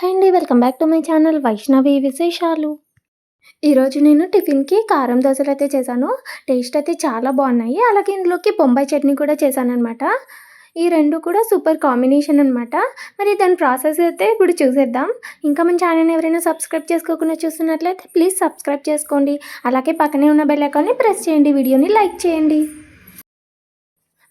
Hi అండి welcome back to my channel Vaishnavi విశేషాలు. ఈరోజు నేను టిఫిన్కి కారం దోశలు అయితే చేశాను. టేస్ట్ అయితే చాలా బాగున్నాయి. అలాగే ఇందులోకి బొంబాయి చట్నీ కూడా చేశాను అనమాట ఈ రెండు కూడా సూపర్ కాంబినేషన్ అనమాట మరి దాని ప్రాసెస్ అయితే ఇప్పుడు చూసేద్దాం. ఇంకా మన ఛానల్ ఎవరైనా సబ్స్క్రైబ్ చేసుకోకుండా చూస్తున్నట్లయితే ప్లీజ్ సబ్స్క్రైబ్ చేసుకోండి. అలాగే పక్కనే ఉన్న బెల్ ఐకాన్ని ప్రెస్ చేయండి. వీడియోని లైక్ చేయండి.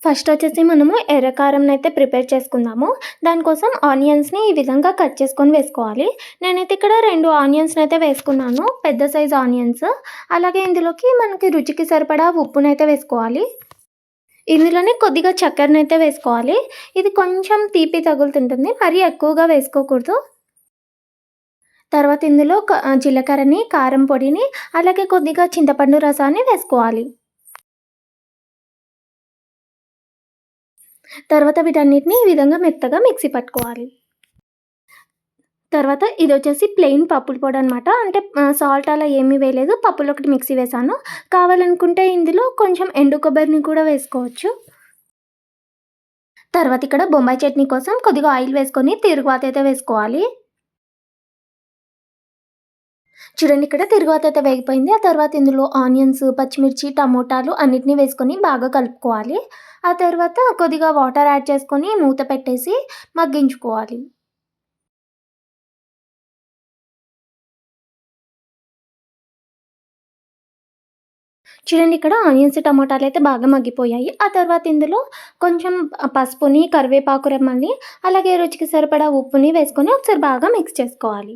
ఫస్ట్ వచ్చేసి మనము ఎర్రకారం అయితే ప్రిపేర్ చేసుకుందాము. దానికోసం ఆనియన్స్ని ఈ విధంగా కట్ చేసుకొని వేసుకోవాలి. నేనైతే ఇక్కడ రెండు ఆనియన్స్ని అయితే వేసుకున్నాను పెద్ద సైజ్ ఆనియన్స్. అలాగే ఇందులోకి మనకి రుచికి సరిపడా ఉప్పునైతే వేసుకోవాలి. ఇందులోనే కొద్దిగా చక్కెరనైతే అయితే వేసుకోవాలి. ఇది కొంచెం తీపి తగులుతుంటుంది మరీ ఎక్కువగా వేసుకోకూడదు. తర్వాత ఇందులో జీలకర్రని కారం పొడిని అలాగే కొద్దిగా చింతపండు రసాన్ని వేసుకోవాలి. తర్వాత వీటన్నిటిని ఈ విధంగా మెత్తగా మిక్సీ పట్టుకోవాలి. తర్వాత ఇది వచ్చేసి ప్లెయిన్ పప్పుల పొడి అనమాట అంటే సాల్ట్ అలా ఏమీ వేయలేదు. పప్పులు ఒకటి మిక్సీ వేసాను. కావాలనుకుంటే ఇందులో కొంచెం ఎండు కొబ్బరిని కూడా వేసుకోవచ్చు. తర్వాత ఇక్కడ బొంబాయి చట్నీ కోసం కొద్దిగా ఆయిల్ వేసుకొని తిరుగువాత అయితే వేసుకోవాలి. చూడండి ఇక్కడ తిరుగువాత అయితే వేగిపోయింది. ఆ తర్వాత ఇందులో ఆనియన్స్ పచ్చిమిర్చి టమోటాలు అన్నిటినీ వేసుకొని బాగా కలుపుకోవాలి. ఆ తర్వాత కొద్దిగా వాటర్ యాడ్ చేసుకొని మూత పెట్టేసి మగ్గించుకోవాలి. చూడండి ఇక్కడ ఆనియన్స్ టమాటాలు అయితే బాగా మగ్గిపోయాయి. ఆ తర్వాత ఇందులో కొంచెం పసుపుని కరివేపాకు రెమ్మల్ని అలాగే రుచికి సరిపడా ఉప్పుని వేసుకొని ఒకసారి బాగా మిక్స్ చేసుకోవాలి.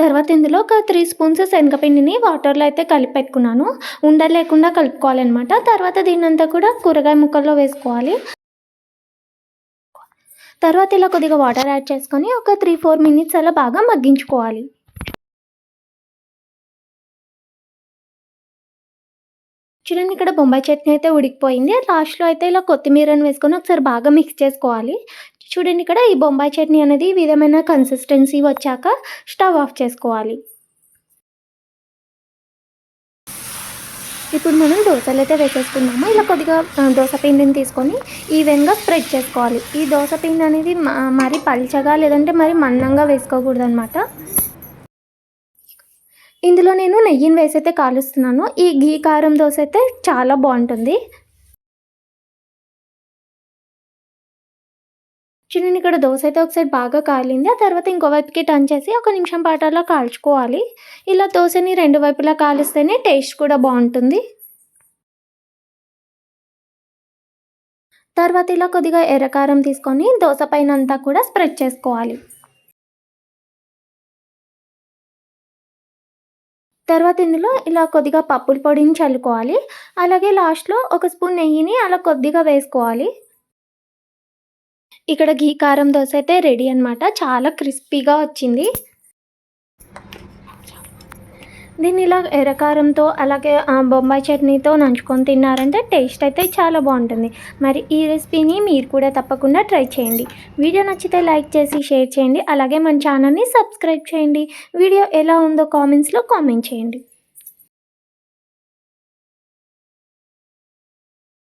తర్వాత ఇందులో ఒక త్రీ స్పూన్స్ శనగపిండిని వాటర్లో అయితే కలిపి పెట్టుకున్నాను ఉండలు లేకుండా కలుపుకోవాలన్నమాట. తర్వాత దీన్నంతా కూడా కూరగాయ ముక్కల్లో వేసుకోవాలి. తర్వాత ఇలా కొద్దిగా వాటర్ యాడ్ చేసుకొని ఒక త్రీ ఫోర్ మినిట్స్ అలా బాగా మగ్గించుకోవాలి. చూడండి ఇక్కడ బొంబాయి చట్నీ అయితే ఉడికిపోయింది. లాస్ట్లో అయితే ఇలా కొత్తిమీరని వేసుకొని ఒకసారి బాగా మిక్స్ చేసుకోవాలి. చూడండి ఇక్కడ ఈ బొంబాయి చట్నీ అనేది ఈ విధమైన కన్సిస్టెన్సీ వచ్చాక స్టవ్ ఆఫ్ చేసుకోవాలి. ఇప్పుడు మనం దోశలు అయితే వేసేసుకున్నాము ఇలా కొద్దిగా దోశ పిండిని తీసుకొని ఈవెన్గా స్ప్రెడ్ చేసుకోవాలి. ఈ దోశ పిండి అనేది మరి పల్చగా లేదంటే మరి మందంగా వేసుకోకూడదు అనమాట ఇందులో నేను నెయ్యిని వేసైతే కాలుస్తున్నాను. ఈ ఘీ కారం దోశ అయితే చాలా బాగుంటుంది. చూడండి ఇక్కడ దోశ అయితే ఒకసారి బాగా కాలింది ఆ తర్వాత ఇంకో వైపుకి టర్న్ చేసి ఒక నిమిషం పాటలో కాల్చుకోవాలి. ఇలా దోశని రెండు వైపులా కాలిస్తేనే టేస్ట్ కూడా బాగుంటుంది. తర్వాత ఇలా కొద్దిగా ఎర్రకారం తీసుకొని దోశ పైన అంతా కూడా స్ప్రెడ్ చేసుకోవాలి. తర్వాత ఇందులో ఇలా కొద్దిగా పప్పుల పొడిని చల్లుకోవాలి. అలాగే లాస్ట్లో ఒక స్పూన్ నెయ్యిని అలా కొద్దిగా వేసుకోవాలి. ఇక్కడ ఘీ కారం దోశ అయితే రెడీ అనమాట చాలా క్రిస్పీగా వచ్చింది. దీన్ని ఇలా ఎర్రకారంతో అలాగే బొంబాయి చట్నీతో నంచుకొని తిన్నారంటే టేస్ట్ అయితే చాలా బాగుంటుంది. మరి ఈ రెసిపీని మీరు కూడా తప్పకుండా ట్రై చేయండి. వీడియో నచ్చితే లైక్ చేసి షేర్ చేయండి. అలాగే మన ఛానల్ని సబ్స్క్రైబ్ చేయండి. వీడియో ఎలా ఉందో కామెంట్స్లో కామెంట్ చేయండి.